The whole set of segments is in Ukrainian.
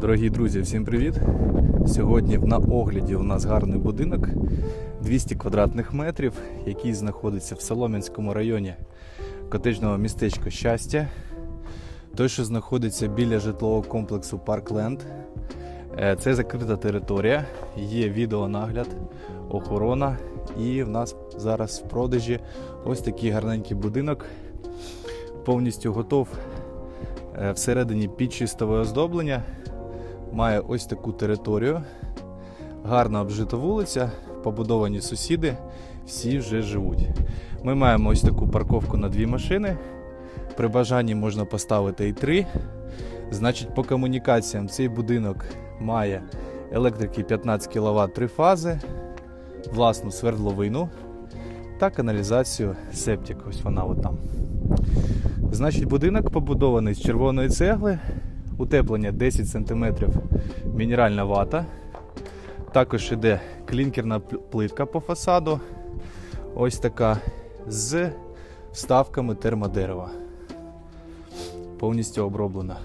Дорогі друзі, всім привіт! Сьогодні на огляді у нас гарний будинок 200 квадратних метрів, який знаходиться в Солом'янському районі котежного містечка Щастя. Той, що знаходиться біля житлового комплексу Паркленд. Е, Це закрита територія, є відеонагляд, охорона. І в нас зараз в продажі ось такий гарненький будинок. Повністю готов Е, всередині під чистове оздоблення. Має ось таку територію. Гарно обжита вулиця, побудовані сусіди, всі вже живуть. Ми маємо ось таку парковку на дві машини. При бажанні можна поставити і три. Значить, по комунікаціям цей будинок має електрики 15 кВт три фази, власну свердловину та каналізацію септик. Ось вона от там. Значить, будинок побудований з червоної цегли, утеплення 10 см мінеральна вата. Також іде клінкерна плитка по фасаду. Ось така з вставками термодерева. Повністю оброблена.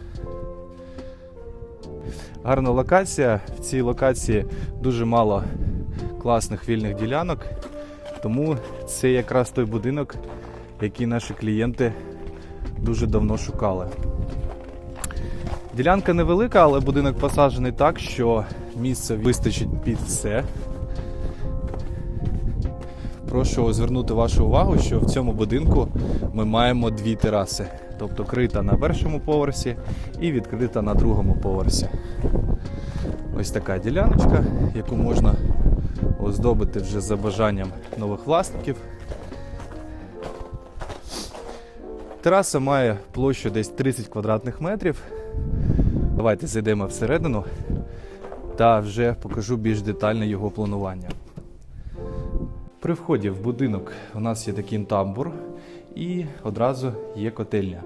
Гарна локація. В цій локації дуже мало класних вільних ділянок. Тому це якраз той будинок, який наші клієнти дуже давно шукали. Ділянка невелика, але будинок посаджений так, що місця вистачить під все. Прошу звернути вашу увагу, що в цьому будинку ми маємо дві тераси, тобто крита на першому поверсі і відкрита на другому поверсі. Ось така діляночка, яку можна оздобити вже за бажанням нових власників. Тераса має площу десь 30 квадратних метрів. Давайте зайдемо всередину та вже покажу більш детальне його планування. При вході в будинок у нас є такий тамбур і одразу є котельня.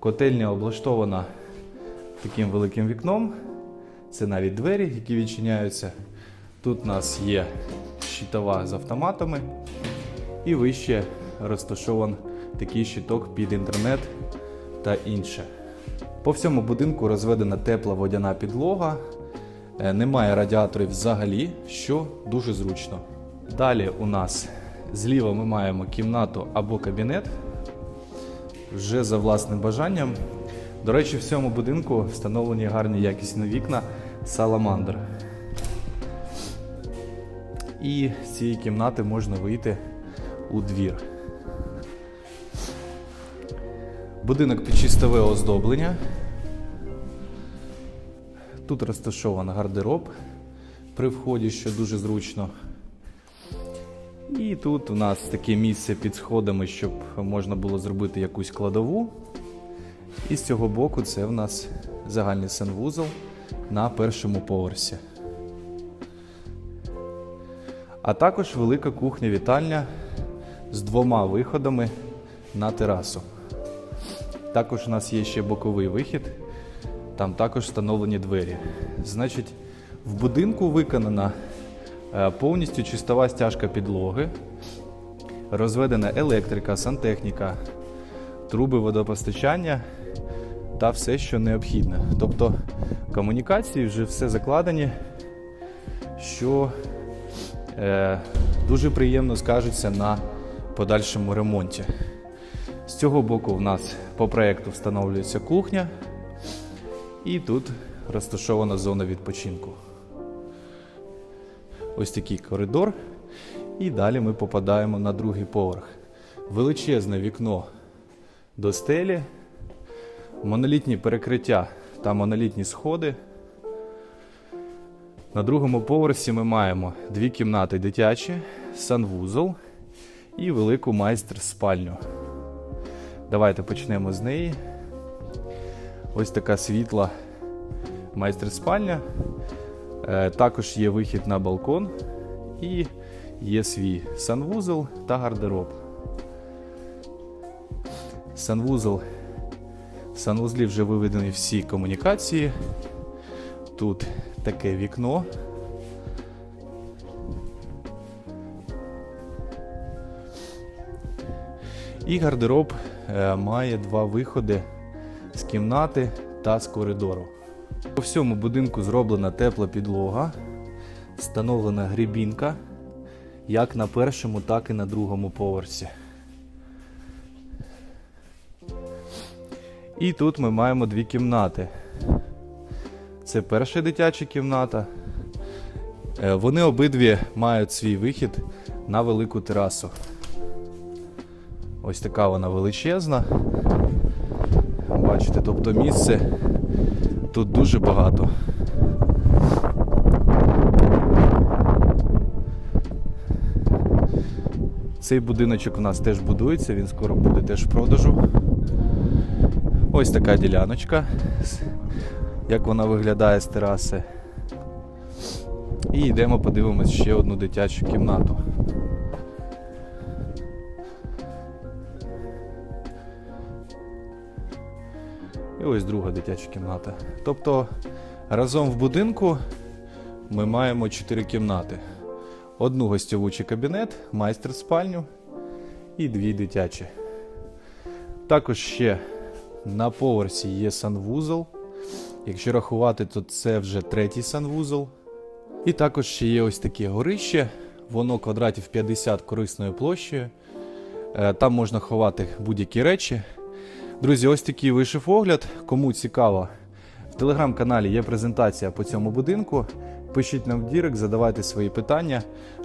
Котельня облаштована таким великим вікном. Це навіть двері, які відчиняються. Тут у нас є щитова з автоматами і вище розташований такий щиток під інтернет та інше. По всьому будинку розведена тепла водяна підлога, е, немає радіаторів взагалі, що дуже зручно. Далі у нас зліва ми маємо кімнату або кабінет вже за власним бажанням. До речі, в цьому будинку встановлені гарні якісні вікна Salamander. І з цієї кімнати можна вийти у двір. Будинок під чистове оздоблення. Тут розташований гардероб при вході, що дуже зручно. І тут у нас таке місце під сходами, щоб можна було зробити якусь кладову. І з цього боку це в нас загальний санвузол на першому поверсі. А також велика кухня-вітальня з двома виходами на терасу. Також у нас є ще боковий вихід, там також встановлені двері. Значить, в будинку виконана е, повністю чистова стяжка підлоги, розведена електрика, сантехніка, труби водопостачання та все, що необхідне. Тобто комунікації вже все закладені, що е, дуже приємно скажеться на подальшому ремонті. З цього боку в нас по проєкту встановлюється кухня, і тут розташована зона відпочинку. Ось такий коридор. І далі ми попадаємо на другий поверх. Величезне вікно до стелі, монолітні перекриття та монолітні сходи. На другому поверсі ми маємо дві кімнати дитячі, санвузол і велику майстер-спальню. Давайте почнемо з неї. Ось така світла майстер-спальня. Е, Також є вихід на балкон і є свій санвузол та гардероб. Санвузол. В санвузлі вже виведені всі комунікації. Тут таке вікно. І гардероб е, має два виходи з кімнати та з коридору. По всьому будинку зроблена тепла підлога, встановлена грібінка як на першому, так і на другому поверсі. І тут ми маємо дві кімнати. Це перша дитяча кімната. Е, Вони обидві мають свій вихід на велику терасу. Ось така вона величезна. Бачите, тобто місце тут дуже багато. Цей будиночок у нас теж будується, він скоро буде теж в продажу. Ось така діляночка, як вона виглядає з тераси. І йдемо подивимось ще одну дитячу кімнату. І ось друга дитяча кімната. Тобто разом в будинку ми маємо 4 кімнати: одну гостьову чи кабінет, майстер спальню і дві дитячі. Також ще на поверсі є санвузол. Якщо рахувати, то це вже третій санвузол. І також ще є ось таке горище, воно квадратів 50 корисною площею. Е, Там можна ховати будь-які речі. Друзі, ось такий вийшов огляд. Кому цікаво, в телеграм-каналі є презентація по цьому будинку. Пишіть нам в Дірек, задавайте свої питання.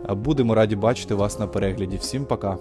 Будемо раді бачити вас на перегляді. Всім пока!